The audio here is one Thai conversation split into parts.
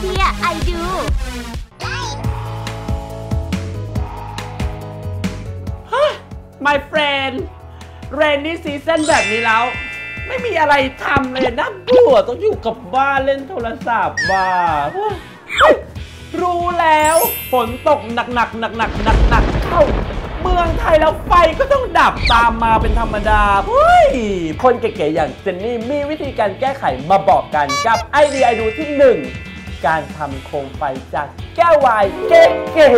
เดียไอดู my friend เรนนี่ซีซั่นแบบนี้แล้ว ไม่มีอะไรทำเลยน่าเบื่อต้องอยู่กับบ้านเล่นโทรศัพท์บ้ารู้แล้วฝนตกหนักหนักหนักหนักหนักหนักๆเข้าเมืองไทยแล้วไฟก็ต้องดับตามมาเป็นธรรมดาเฮ้ยคนเก๋ๆอย่างเจนนี่มีวิธีการแก้ไขมาบอกกันกับไอเดียไอดูที่หนึ่ง การทำโคมไฟจากแก้ววายเก๋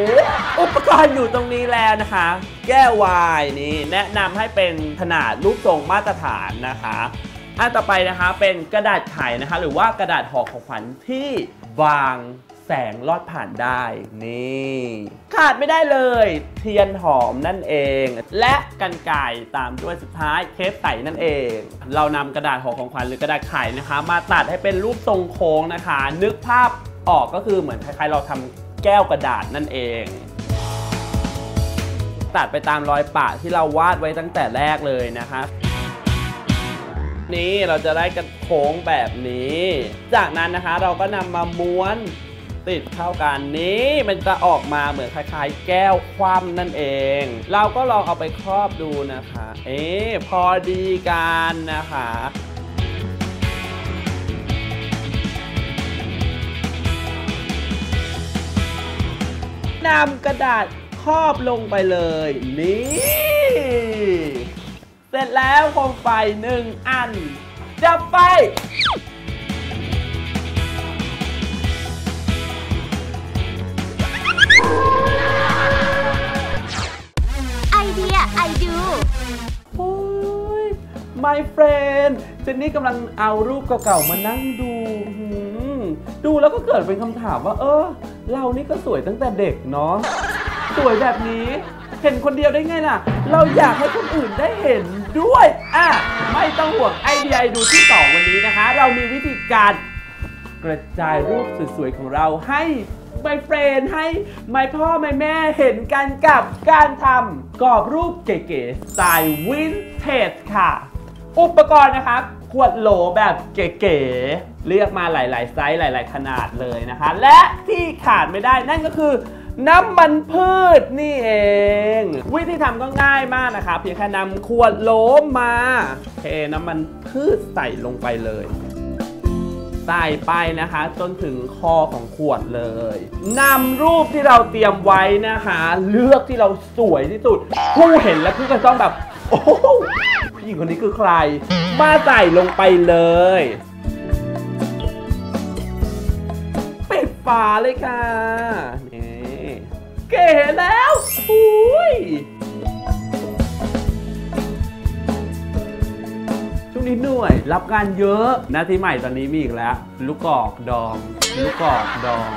ๆอุปกรณ์อยู่ตรงนี้แล้วนะคะ แก้ววายนี้แนะนำให้เป็นขนาดรูปทรงมาตรฐานนะคะอันต่อไปนะคะเป็นกระดาษไขนะคะ หรือว่ากระดาษห่อของขวัญที่บาง แสงลอดผ่านได้ นี่ ขาดไม่ได้เลย เทียนหอมนั่นเอง และกันไก่ตามด้วยสุดท้ายเทปใสนั่นเอง เรานำกระดาษห่อของขวัญหรือกระดาษไขนะคะ มาตัดให้เป็นรูปทรงโค้งนะคะ นึกภาพออกก็คือเหมือนคล้ายๆ เราทำแก้วกระดาษนั่นเองตัดไปตามรอยปะที่เราวาดไว้ตั้งแต่แรกเลยนะคะนี่เราจะได้กระโค้งแบบนี้ จากนั้นนะคะเราก็นำมาม้วน ติดเข้ากันนี้มันจะออกมาเหมือนคล้ายๆ แก้วคว่ำนั่นเอง เราก็ลองเอาไปครอบดูนะคะ เอ๊พอดีกันนะคะนำกระดาษครอบลงไปเลย นี่ เสร็จแล้วโคมไฟหนึ่งอัน จับไฟ my friend เจนนี่กำลังเอารูปเก่าๆมานั่งดูหืมดูแล้วก็เกิดเป็นคำถามว่า เออ เรานี่ก็สวยตั้งแต่เด็กเนาะสวยแบบนี้เห็นคนเดียวได้ไงล่ะ เราอยากให้คนอื่นได้เห็นด้วย อะ ไม่ต้องห่วงไอเดียดูที่ 2 วันนี้นะคะ เรามีวิธีการกระจายรูปสวยๆของเราให้ my friend ให้ my พ่อ my แม่เห็นกันกับการทำกรอบรูปเก๋ๆสไตล์วินเทจค่ะ อุปกรณ์นะคะขวดโหลแบบเก๋ๆเลือกมาหลาย ๆ ไซส์หลาย ๆ ขนาดเลยนะคะ และที่ขาดไม่ได้นั่นก็คือน้ำมันพืชนี่เอง วิธีทำก็ง่ายมากนะคะเพียงแค่นำขวดโหลมาเทน้ำมันพืชใส่ลงไปเลยใส่ไปนะคะ จนถึงคอของขวดเลยนำรูปที่เราเตรียมไว้นะคะ เลือกที่เราสวยที่สุด ผู้เห็นแล้วผู้ก็ต้องแบบ โอ้โหผู้หญิงคนนี้คือใคร มาใส่ลงไปเลย ปิดฝาเลยค่ะนี่เก๋แล้วอุ้ยช่วงนี้เหนื่อย รับงานเยอะหน้าที่ใหม่ตอนนี้มีอีกแล้ว ลูกกอกดอง ลูกกอกดอง